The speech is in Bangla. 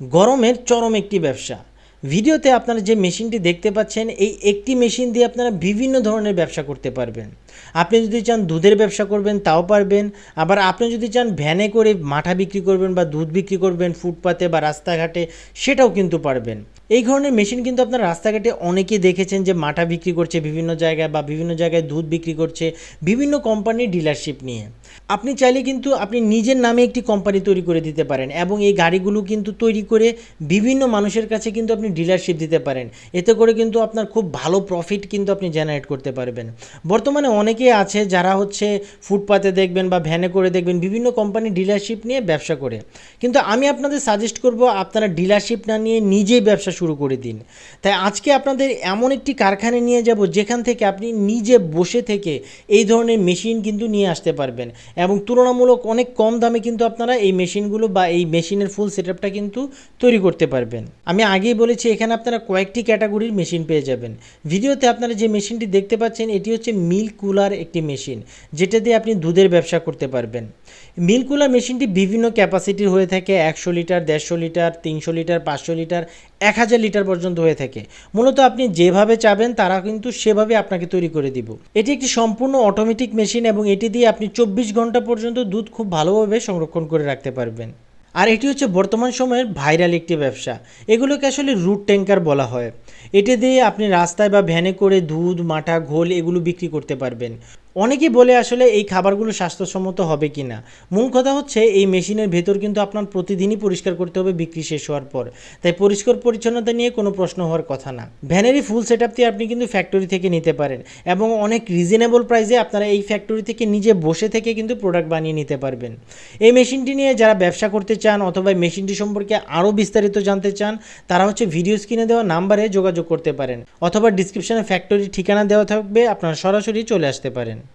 গরমের চরম একটি ব্যবসা। ভিডিওতে আপনারা যে মেশিনটি দেখতে পাচ্ছেন, এই একটি মেশিন দিয়ে আপনারা বিভিন্ন ধরনের ব্যবসা করতে পারবেন। আপনি যদি চান দুধের ব্যবসা করবেন, তাও পারবেন। আবার আপনি যদি চান ভ্যানে করে মাঠা বিক্রি করবেন বা দুধ বিক্রি করবেন ফুটপাতে বা রাস্তাঘাটে, সেটাও কিন্তু পারবেন। এই ধরনের মেশিন কিন্তু আপনারা রাস্তাঘাটে অনেকেই দেখেছেন যে মাঠা বিক্রি করছে বিভিন্ন জায়গায় বা বিভিন্ন জায়গায় দুধ বিক্রি করছে বিভিন্ন কোম্পানির ডিলারশিপ নিয়ে। আপনি চাইলে কিন্তু আপনি নিজের নামে একটি কোম্পানি তৈরি করে দিতে পারেন এবং এই গাড়িগুলো কিন্তু তৈরি করে বিভিন্ন মানুষের কাছে কিন্তু আপনি ডিলারশিপ দিতে পারেন। এতে করে কিন্তু আপনার খুব ভালো প্রফিট কিন্তু আপনি জেনারেট করতে পারবেন। বর্তমানে অনেকে আছে যারা হচ্ছে ফুটপাতে দেখবেন বা ভ্যানে করে দেখবেন বিভিন্ন কোম্পানি ডিলারশিপ নিয়ে ব্যবসা করে। কিন্তু আমি আপনাদের সাজেস্ট করব আপনারা ডিলারশিপ না নিয়ে নিজেই ব্যবসা শুরু করে দিন। তাই আজকে আপনাদের এমন একটি কারখানায় নিয়ে যাব যেখান থেকে আপনি নিজে বসে থেকে এই ধরনের মেশিন কিন্তু নিয়ে আসতে পারবেন। এবং তুলনামূলক অনেক কম দামে কিন্তু আপনারা এই মেশিনগুলো বা এই মেশিনের ফুল সেটআপটা কিন্তু তৈরি করতে পারবেন। আমি আগেই বলেছি, এখানে আপনারা কয়েকটি ক্যাটাগরির মেশিন পেয়ে যাবেন। ভিডিওতে আপনারা যে মেশিনটি দেখতে পাচ্ছেন, এটি হচ্ছে মিল্ক কুলার একটি মেশিন যেটা দিয়ে আপনি দুধের ব্যবসা করতে পারবেন। মিল্ক কুলার মেশিনটি বিভিন্ন ক্যাপাসিটির হয়ে থাকে, একশো লিটার, দেড়শো লিটার, তিনশো লিটার, পাঁচশো লিটার, এক হাজার লিটার পর্যন্ত হয়ে থাকে। মূলত আপনি যেভাবে চাবেন, তারা কিন্তু সেভাবে আপনাকে তৈরি করে দিব। এটি একটি সম্পূর্ণ অটোমেটিক মেশিন এবং এটি দিয়ে আপনি চব্বিশ ঘণ্টা পর্যন্ত দুধ খুব ভালোভাবে সংরক্ষণ করে রাখতে পারবেন। আর এটি হচ্ছে বর্তমান সময়ের ভাইরাল একটি ব্যবসা। এগুলোকে আসলে রুট ট্যাঙ্কার বলা হয়। এটি দিয়ে আপনি রাস্তায় বা ভ্যানে করে দুধ, মাঠা, ঘোল এগুলো বিক্রি করতে পারবেন। অনেকেই বলে আসলে এই খাবারগুলো স্বাস্থ্যসম্মত হবে কি না মূল কথা হচ্ছে এই মেশিনের ভেতর কিন্তু আপনার প্রতিদিনই পরিষ্কার করতে হবে, বিক্রি শেষ হওয়ার পর। তাই পরিষ্কার পরিচ্ছন্নতা নিয়ে কোনো প্রশ্ন হওয়ার কথা না। ভ্যানেরই ফুল সেট দিয়ে আপনি কিন্তু ফ্যাক্টরি থেকে নিতে পারেন এবং অনেক রিজনেবল প্রাইসে আপনারা এই ফ্যাক্টরি থেকে নিজে বসে থেকে কিন্তু প্রোডাক্ট বানিয়ে নিতে পারবেন। এই মেশিনটি নিয়ে যারা ব্যবসা করতে চান অথবা মেশিনটি সম্পর্কে আরও বিস্তারিত জানতে চান, তারা হচ্ছে ভিডিও স্ক্রিনে দেওয়া নাম্বারে যোগাযোগ করতে পারেন অথবা ডিসক্রিপশনে ফ্যাক্টরি ঠিকানা দেওয়া থাকবে আপনারা সরাসরি চলে আসতে পারেন।